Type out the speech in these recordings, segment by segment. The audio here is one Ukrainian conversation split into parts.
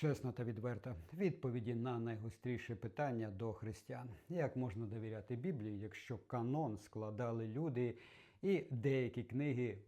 Чесна та відверта відповіді на найгостріше питання до християн: як можна довіряти Біблії, якщо канон складали люди і деякі книги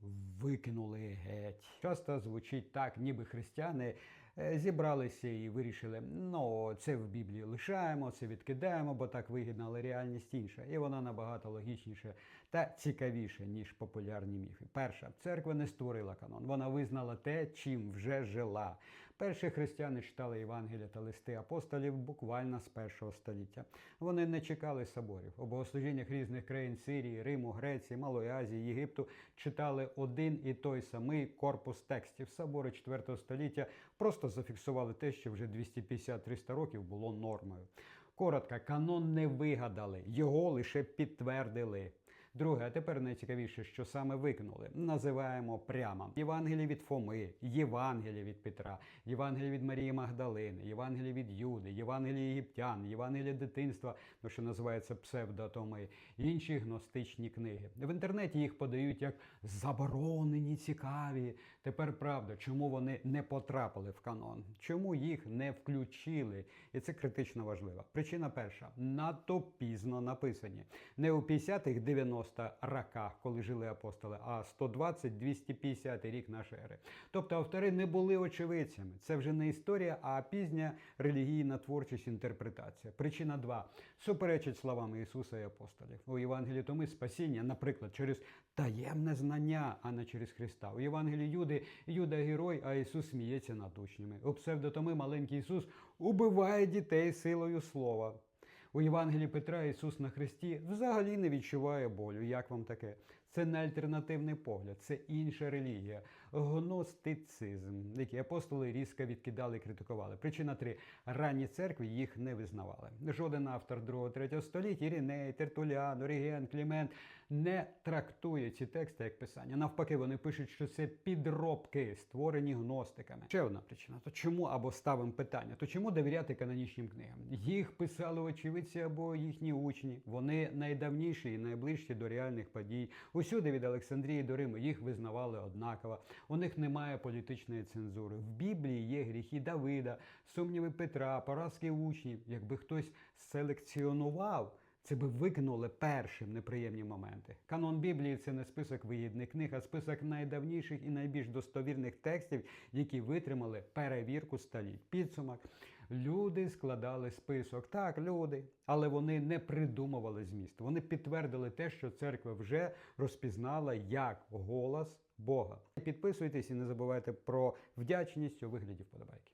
викинули геть? Часто звучить так, ніби християни е, зібралися і вирішили: ну це в Біблії лишаємо, це відкидаємо, бо так вигідно, але реальність інша, і вона набагато логічніша та цікавіша, ніж популярні міфи. Перша церква не створила канон, вона визнала те, чим вже жила. Перші християни читали Євангелія та листи апостолів буквально з першого століття. Вони не чекали соборів. У богослужіннях різних країн Сирії, Риму, Греції, Малої Азії, Єгипту читали один і той самий корпус текстів. Собори 4 століття просто зафіксували те, що вже 250-300 років було нормою. Коротко, канон не вигадали, його лише підтвердили. Друге, а тепер найцікавіше, що саме викинули. Називаємо прямо Євангеліє від Фоми, Євангеліє від Петра, Євангеліє від Марії Магдалини, Євангеліє від Юди, Євангеліє єгиптян, Євангеліє дитинства, ну що називається псевдотоми, інші гностичні книги. В інтернеті їх подають як заборонені, цікаві. Тепер правда, чому вони не потрапили в канон? Чому їх не включили? І це критично важливо. Причина перша: надто пізно написані. Не у 50-х, 90 роках, коли жили апостоли, а 120-250 рік нашої ери. Тобто автори не були очевидцями. Це вже не історія, а пізня релігійна творчість інтерпретація. Причина два суперечить словам Ісуса і апостолів. У Євангелії Томи спасіння, наприклад, через таємне знання, а не через Христа. У Євангелії Юди Юда герой, а Ісус сміється над учнями. У псевдотоми маленький Ісус убиває дітей силою слова. У Євангелії Петра Ісус на Христі взагалі не відчуває болю. Як вам таке? Це не альтернативний погляд, це інша релігія, гностицизм, який апостоли різко відкидали і критикували. Причина три: ранні церкви їх не визнавали. Жоден автор 2-3 століття, Іріней, Тертулян, Оріген, Клімент не трактує ці тексти як писання. Навпаки, вони пишуть, що це підробки, створені гностиками. Ще одна причина: то чому або ставимо питання? То чому довіряти канонічним книгам? Їх писали очевидці або їхні учні. Вони найдавніші і найближчі до реальних подій. Усюди від Олександрії до Риму їх визнавали однаково. У них немає політичної цензури. В Біблії є гріхи Давида, сумніви Петра, поразки учнів. Якби хтось селекціонував. Це би викинули першим неприємні моменти. Канон Біблії це не список вигідних книг, а список найдавніших і найбільш достовірних текстів, які витримали перевірку століть. Підсумок. Люди складали список. Так, люди, але вони не придумували зміст. Вони підтвердили те, що церква вже розпізнала як голос Бога. Підписуйтесь і не забувайте про вдячність у вигляді вподобайки.